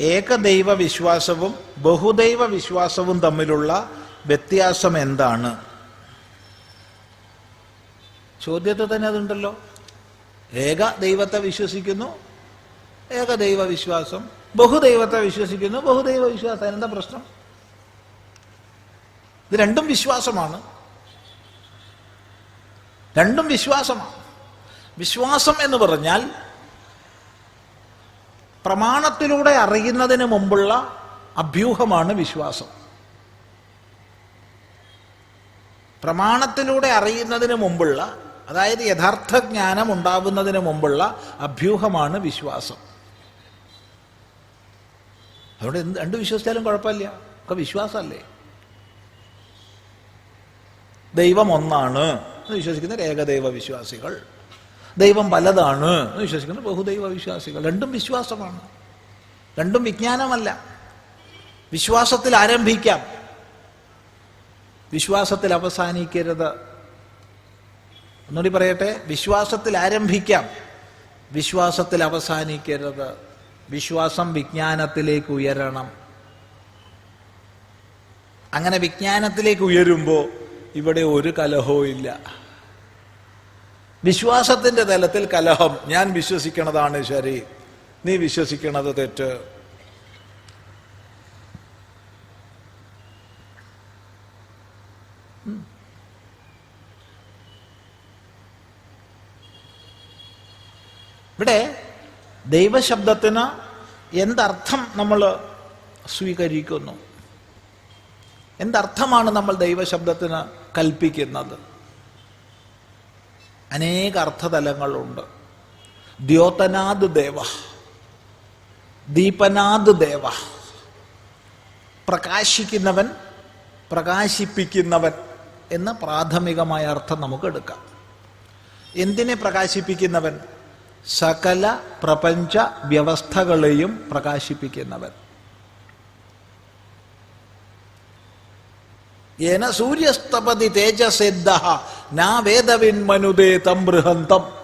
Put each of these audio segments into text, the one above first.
ഏകദൈവ വിശ്വാസവും ബഹുദൈവ വിശ്വാസവും തമ്മിലുള്ള വ്യത്യാസം എന്താണ്? ചോദ്യത്തിൽ തന്നെ അതുണ്ടല്ലോ. ഏക ദൈവത്തെ വിശ്വസിക്കുന്നു ഏകദൈവ വിശ്വാസം ബഹുദൈവത്തെ വിശ്വസിക്കുന്നു ബഹുദൈവ വിശ്വാസം എന്താ പ്രശ്നം? ഇത് രണ്ടും വിശ്വാസമാണ്. രണ്ടും വിശ്വാസമാണ്. വിശ്വാസം എന്ന് പറഞ്ഞാൽ പ്രമാണത്തിലൂടെ അറിയുന്നതിന് മുമ്പുള്ള അഭ്യൂഹമാണ് വിശ്വാസം. പ്രമാണത്തിലൂടെ അറിയുന്നതിന് മുമ്പുള്ള അതായത് യഥാർത്ഥ ജ്ഞാനം ഉണ്ടാവുന്നതിന് മുമ്പുള്ള അഭ്യൂഹമാണ് വിശ്വാസം. അതുകൊണ്ട് എന്ത് രണ്ട് വിശ്വസിച്ചാലും കുഴപ്പമില്ല. ഒക്കെ വിശ്വാസമല്ലേ? ദൈവം ഒന്നാണ് എന്ന് വിശ്വസിക്കുന്ന ഏകദൈവ വിശ്വാസികൾ. ദൈവം പലതാണ് എന്ന് വിശ്വസിക്കുന്ന. ബഹുദൈവ വിശ്വാസികൾ. രണ്ടും വിശ്വാസമാണ്. രണ്ടും വിജ്ഞാനമല്ല. വിശ്വാസത്തിൽ ആരംഭിക്കാം. വിശ്വാസത്തിൽ അവസാനിക്കരുത്. ഒന്നുകൂടി പറയട്ടെ. വിശ്വാസത്തിൽ ആരംഭിക്കാം. വിശ്വാസത്തിൽ അവസാനിക്കരുത്. വിശ്വാസം വിജ്ഞാനത്തിലേക്ക് ഉയരണം. അങ്ങനെ വിജ്ഞാനത്തിലേക്ക് ഉയരുമ്പോൾ ഇവിടെ ഒരു കലഹവും ഇല്ല. വിശ്വാസത്തിന്റെ തലത്തിൽ കലഹം. ഞാൻ വിശ്വസിക്കണതാണ് ശരി. നീ വിശ്വസിക്കണത് തെറ്റ്. ഇവിടെ ദൈവശബ്ദത്തിന് എന്തർത്ഥം നമ്മൾ സ്വീകരിക്കുന്നു? എന്തർത്ഥമാണ് നമ്മൾ ദൈവശബ്ദത്തിന് കൽപ്പിക്കുന്നത്? അനേക അർത്ഥതലങ്ങളുണ്ട്. ദ്യോതനാദ് ദേവ ദീപനാദ് ദേവ. പ്രകാശിക്കുന്നവൻ പ്രകാശിപ്പിക്കുന്നവൻ എന്ന പ്രാഥമികമായ അർത്ഥം നമുക്ക് എടുക്കാം. എന്തിനെ പ്രകാശിപ്പിക്കുന്നവൻ? സകല പ്രപഞ്ച വ്യവസ്ഥകളെയും പ്രകാശിപ്പിക്കുന്നവൻ. ഏന സൂര്യസ്തപതി തേജസിദ്ധ നാ വേദവിന്മനുദേ തം ബൃഹന്തം.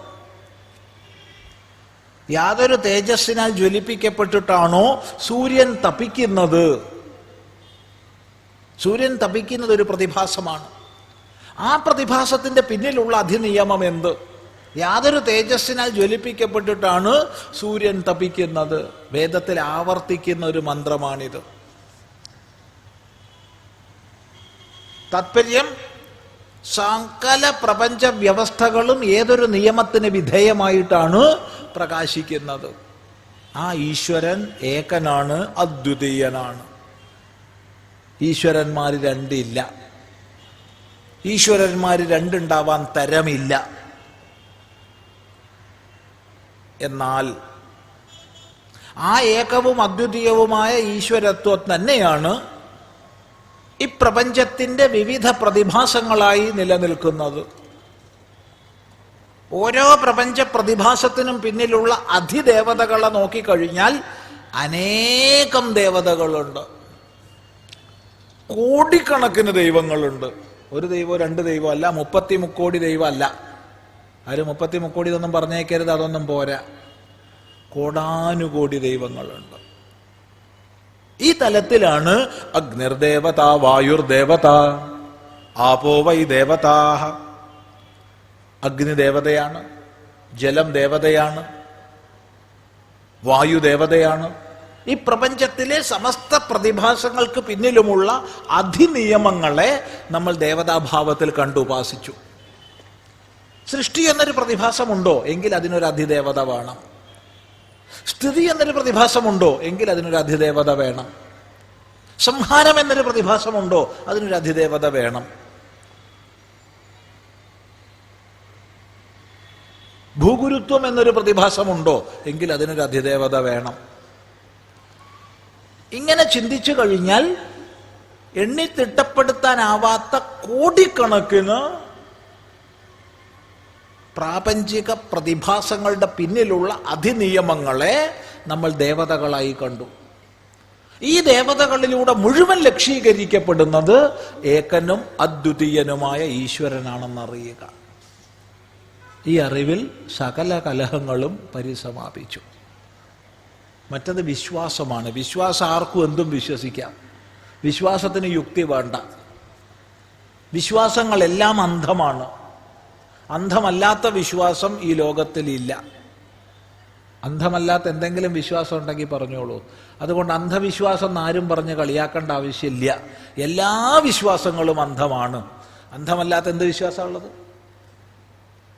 യാതൊരു തേജസ്സിനാൽ ജ്വലിപ്പിക്കപ്പെട്ടിട്ടാണോ സൂര്യൻ തപിക്കുന്നത്? സൂര്യൻ തപിക്കുന്നത് ഒരു പ്രതിഭാസമാണ്. ആ പ്രതിഭാസത്തിന്റെ പിന്നിലുള്ള അധിനിയമം എന്ത്? യാതൊരു തേജസ്സിനാൽ ജ്വലിപ്പിക്കപ്പെട്ടിട്ടാണ് സൂര്യൻ തപിക്കുന്നത്. വേദത്തിൽ ആവർത്തിക്കുന്ന ഒരു മന്ത്രമാണിത്. താത്പര്യം സകല പ്രപഞ്ച വ്യവസ്ഥകളും ഏതൊരു നിയമത്തിന് വിധേയമായിട്ടാണ് പ്രകാശിക്കുന്നത്. ആ ഈശ്വരൻ ഏകനാണ് അദ്വിതീയനാണ്. ഈശ്വരന്മാർ രണ്ടില്ല. ഈശ്വരന്മാർ രണ്ടുണ്ടാവാൻ തരമില്ല. എന്നാൽ ആ ഏകവും അദ്വിതീയവുമായ ഈശ്വരത്വം തന്നെയാണ് ഈ പ്രപഞ്ചത്തിന്റെ വിവിധ പ്രതിഭാസങ്ങളായി നിലനിൽക്കുന്നത്. ഓരോ പ്രപഞ്ച പ്രതിഭാസത്തിനും പിന്നിലുള്ള അധിദേവതകളെ നോക്കിക്കഴിഞ്ഞാൽ അനേകം ദേവതകളുണ്ട്. കോടിക്കണക്കിന് ദൈവങ്ങളുണ്ട്. ഒരു ദൈവം രണ്ട് ദൈവം അല്ല മുപ്പത്തി മുക്കോടി ദൈവം അല്ല ആര് മുപ്പത്തി മുക്കോടി ഇതൊന്നും പറഞ്ഞേക്കരുത് അതൊന്നും പോരാ. കോടാനുകോടി ദൈവങ്ങളുണ്ട്. ഈ തലത്തിലാണ് അഗ്നിർദേവത വായുർദേവത ആപോ വൈ ദേവതാഹ. അഗ്നി ദേവതയാണ് ജലം ദേവതയാണ് വായു ദേവതയാണ്. ഈ പ്രപഞ്ചത്തിലെ സമസ്ത പ്രതിഭാസങ്ങൾക്ക് പിന്നിലുമുള്ള അധിനിയമങ്ങളെ നമ്മൾ ദേവതാഭാവത്തിൽ കണ്ടു ഉപാസിച്ചു. സൃഷ്ടി എന്നൊരു പ്രതിഭാസമുണ്ടോ? എങ്കിൽ അതിനൊരു അധിദേവത വേണം. സ്ഥിതി എന്നൊരു പ്രതിഭാസമുണ്ടോ? എങ്കിൽ അതിനൊരു അധിദേവത വേണം. സംഹാരം എന്നൊരു പ്രതിഭാസമുണ്ടോ? അതിനൊരു അധിദേവത വേണം. ഭൂഗുരുത്വം എന്നൊരു പ്രതിഭാസമുണ്ടോ? എങ്കിൽ അതിനൊരു അധിദേവത വേണം. ഇങ്ങനെ ചിന്തിച്ചു കഴിഞ്ഞാൽ എണ്ണി തിട്ടപ്പെടുത്താനാവാത്ത കോടിക്കണക്കിന് പ്രാപഞ്ചിക പ്രതിഭാസങ്ങളുടെ പിന്നിലുള്ള അധിനിയമങ്ങളെ നമ്മൾ ദേവതകളായി കണ്ടു. ഈ ദേവതകളിലൂടെ മുഴുവൻ ലക്ഷീകരിക്കപ്പെടുന്നത് ഏകനും അദ്വിതീയനുമായ ഈശ്വരനാണെന്നറിയുക. ഈ അറിവിൽ സകല കലഹങ്ങളും പരിസമാപിച്ചു. മറ്റത് വിശ്വാസമാണ്. വിശ്വാസം ആർക്കും എന്തും വിശ്വസിക്കാം. വിശ്വാസത്തിന് യുക്തി വേണ്ട. വിശ്വാസങ്ങളെല്ലാം അന്ധമാണ്. അന്ധമല്ലാത്ത വിശ്വാസം ഈ ലോകത്തിലില്ല. അന്ധമല്ലാത്ത എന്തെങ്കിലും വിശ്വാസം ഉണ്ടെങ്കിൽ പറഞ്ഞോളൂ. അതുകൊണ്ട് അന്ധവിശ്വാസം ആരും പറഞ്ഞ് കളിയാക്കേണ്ട ആവശ്യമില്ല. എല്ലാ വിശ്വാസങ്ങളും അന്ധമാണ്. അന്ധമല്ലാത്ത എന്ത് വിശ്വാസമുള്ളത്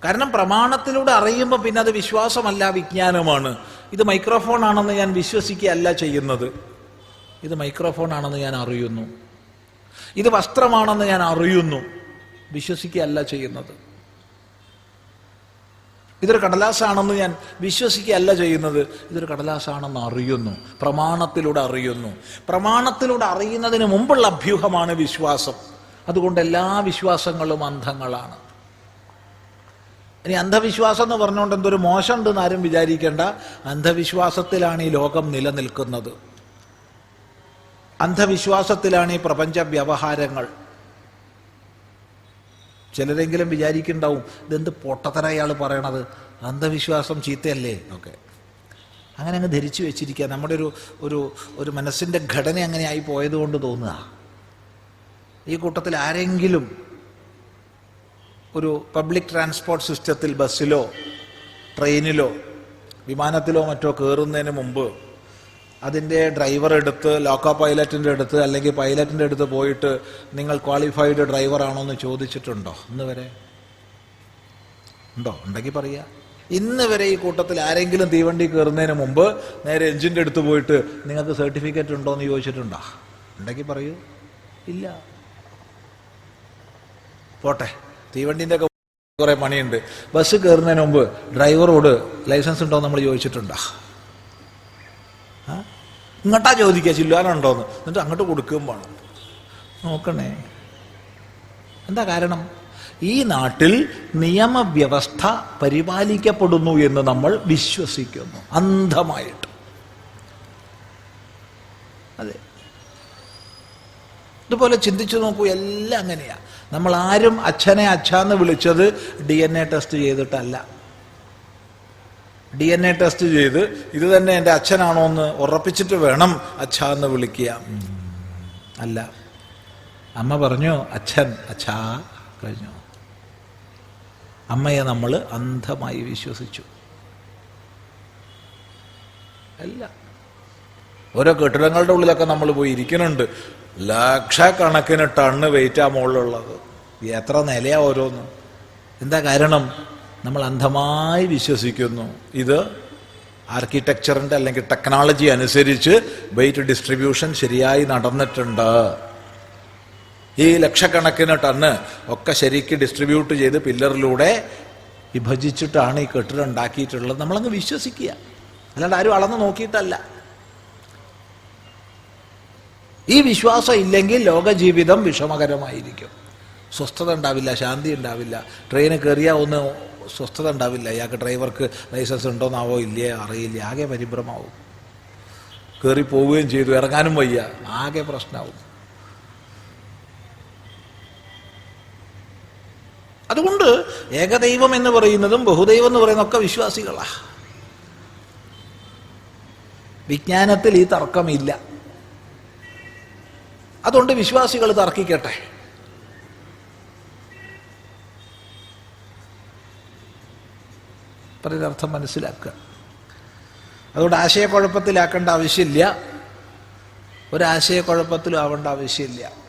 കാരണം പ്രമാണത്തിലൂടെ അറിയുമ്പോൾ പിന്നെ അത് വിശ്വാസമല്ല വിജ്ഞാനമാണ്. ഇത് മൈക്രോഫോൺ ആണെന്ന് ഞാൻ വിശ്വസിക്കുകയല്ല ചെയ്യുന്നത്. ഇത് മൈക്രോഫോൺ ആണെന്ന് ഞാൻ അറിയുന്നു. ഇത് വസ്ത്രമാണെന്ന് ഞാൻ അറിയുന്നു. വിശ്വസിക്കുകയല്ല ചെയ്യുന്നത്. ഇതൊരു കടലാസാണെന്ന് ഞാൻ വിശ്വസിക്കുകയല്ല ചെയ്യുന്നത്. ഇതൊരു കടലാസാണെന്ന് അറിയുന്നു. പ്രമാണത്തിലൂടെ അറിയുന്നു. പ്രമാണത്തിലൂടെ അറിയുന്നതിന് മുമ്പുള്ള അഭ്യൂഹമാണ് വിശ്വാസം. അതുകൊണ്ട് എല്ലാ വിശ്വാസങ്ങളും അന്ധങ്ങളാണ്. ഇനി അന്ധവിശ്വാസം എന്ന് പറഞ്ഞുകൊണ്ട് എന്തൊരു മോശം മോശമുണ്ടെന്ന് ആരും വിചാരിക്കേണ്ട. അന്ധവിശ്വാസത്തിലാണ് ഈ ലോകം നിലനിൽക്കുന്നത്. അന്ധവിശ്വാസത്തിലാണ് ഈ പ്രപഞ്ച വ്യവഹാരങ്ങൾ ചിലരെങ്കിലും വിചാരിക്കുന്നുണ്ടാവും ഇതെന്ത് പൊട്ടത്തര അയാൾ പറയണത്? അന്ധവിശ്വാസം ചീത്തയല്ലേ? ഓക്കെ അങ്ങനെ അങ്ങ് ധരിച്ചു വെച്ചിരിക്കുക. നമ്മുടെ ഒരു ഒരു ഒരു മനസ്സിന്റെ ഘടന അങ്ങനെ ആയി പോയതുകൊണ്ട് തോന്നുക. ഈ കൂട്ടത്തിൽ ആരെങ്കിലും ഒരു പബ്ലിക് ട്രാൻസ്പോർട്ട് സിസ്റ്റത്തിൽ ബസ്സിലോ ട്രെയിനിലോ വിമാനത്തിലോ മറ്റോ കയറുന്നതിന് മുമ്പ് അതിന്റെ ഡ്രൈവർ എടുത്ത് ലോക്കോ പൈലറ്റിന്റെ അടുത്ത് അല്ലെങ്കിൽ പൈലറ്റിന്റെ അടുത്ത് പോയിട്ട് നിങ്ങൾ ക്വാളിഫൈഡ് ഡ്രൈവർ ആണോ എന്ന് ചോദിച്ചിട്ടുണ്ടോ? ഇന്ന് വരെ? ഉണ്ടോ? ഉണ്ടെങ്കിൽ പറയുക. ഇന്ന് വരെ ഈ കൂട്ടത്തിൽ ആരെങ്കിലും തീവണ്ടി കയറുന്നതിന് മുമ്പ് നേരെ എഞ്ചിന്റെ അടുത്ത് പോയിട്ട് നിങ്ങൾക്ക് സർട്ടിഫിക്കറ്റ് ഉണ്ടോ എന്ന് ചോദിച്ചിട്ടുണ്ടോ? ഉണ്ടെങ്കിൽ പറയൂ. ഇല്ല. പോട്ടെ. തീവണ്ടിന്റെ ഒക്കെ കുറേ പണിയുണ്ട്. ബസ് കയറുന്നതിന് മുമ്പ് ഡ്രൈവറോട് ലൈസൻസ് ഉണ്ടോ നമ്മൾ ചോദിച്ചിട്ടുണ്ടോ? ഇങ്ങോട്ടാ ചോദിക്കുക ചില്ലാനുണ്ടോന്ന് എന്നിട്ട് അങ്ങോട്ട് കൊടുക്കുകയും വേണം. നോക്കണേ. എന്താ കാരണം? ഈ നാട്ടിൽ നിയമവ്യവസ്ഥ പരിപാലിക്കപ്പെടുന്നു എന്ന് നമ്മൾ വിശ്വസിക്കുന്നു. അന്ധമായിട്ട്. അതെ. ഇതുപോലെ ചിന്തിച്ചു നോക്കൂ എല്ലാം അങ്ങനെയാ. നമ്മൾ ആരും അച്ഛനെ അച്ഛാന്ന് വിളിച്ചത് ഡി എൻ എ ടെസ്റ്റ് ചെയ്തിട്ടല്ല. ഡി എൻ എ ടെസ്റ്റ് ചെയ്ത് ഇത് തന്നെ എന്റെ അച്ഛനാണോ എന്ന് ഉറപ്പിച്ചിട്ട് വേണം അച്ഛ എന്ന് വിളിക്കുക. അല്ല. അമ്മ പറഞ്ഞു അച്ഛൻ അച്ഛാ കഴിഞ്ഞു. അമ്മയെ നമ്മൾ അന്ധമായി വിശ്വസിച്ചു. അല്ല. ഓരോ കെട്ടിടങ്ങളുടെ ഉള്ളിലൊക്കെ നമ്മൾ പോയി ഇരിക്കുന്നുണ്ട്. ലക്ഷക്കണക്കിന് ടണ്ണ് വെയിറ്റാ മുകളിലുള്ളത് എത്ര നിലയാ ഓരോന്ന്. എന്താ കാരണം? നമ്മൾ അന്ധമായി വിശ്വസിക്കുന്നു. ഇത് ആർക്കിടെക്ചറിന്റെ അല്ലെങ്കിൽ ടെക്നോളജി അനുസരിച്ച് വെയിറ്റ് ഡിസ്ട്രിബ്യൂഷൻ ശരിയായി നടന്നിട്ടുണ്ട്. ഈ ലക്ഷക്കണക്കിന് ടണ്ണ് ഒക്കെ ശരിക്ക് ഡിസ്ട്രിബ്യൂട്ട് ചെയ്ത് പില്ലറിലൂടെ വിഭജിച്ചിട്ടാണ് ഈ കെട്ടിടം ഉണ്ടാക്കിയിട്ടുള്ളത്. നമ്മളങ്ങ് വിശ്വസിക്കുക. അല്ലാണ്ട് ആരും അളന്ന് നോക്കിയിട്ടല്ല. ഈ വിശ്വാസം ഇല്ലെങ്കിൽ ലോകജീവിതം വിഷമകരമായിരിക്കും. സ്വസ്ഥത ഉണ്ടാവില്ല ശാന്തി ഉണ്ടാവില്ല. ട്രെയിന് കയറിയാൽ ഒന്ന് സ്വസ്ഥത ഉണ്ടാവില്ല. ഇയാൾക്ക് ഡ്രൈവർക്ക് ലൈസൻസ് ഉണ്ടോന്നാവോ ഇല്ലേ അറിയില്ല. ആകെ പരിഭ്രമാവും. കയറി പോവുകയും ചെയ്തു. ഇറങ്ങാനും വയ്യ. ആകെ പ്രശ്നമാവും അതുകൊണ്ട് ഏകദൈവം എന്ന് പറയുന്നതും ബഹുദൈവം എന്ന് പറയുന്നതൊക്കെ വിശ്വാസികളാ. വിജ്ഞാനത്തിൽ ഈ തർക്കമില്ല. അതുകൊണ്ട് വിശ്വാസികൾ തർക്കിക്കട്ടെ. പറയുന്നർത്ഥം മനസ്സിലാക്കുക. അതുകൊണ്ട് ആശയക്കുഴപ്പത്തിലാക്കേണ്ട ആവശ്യമില്ല. ഒരാശയക്കുഴപ്പത്തിലും ആവേണ്ട ആവശ്യമില്ല.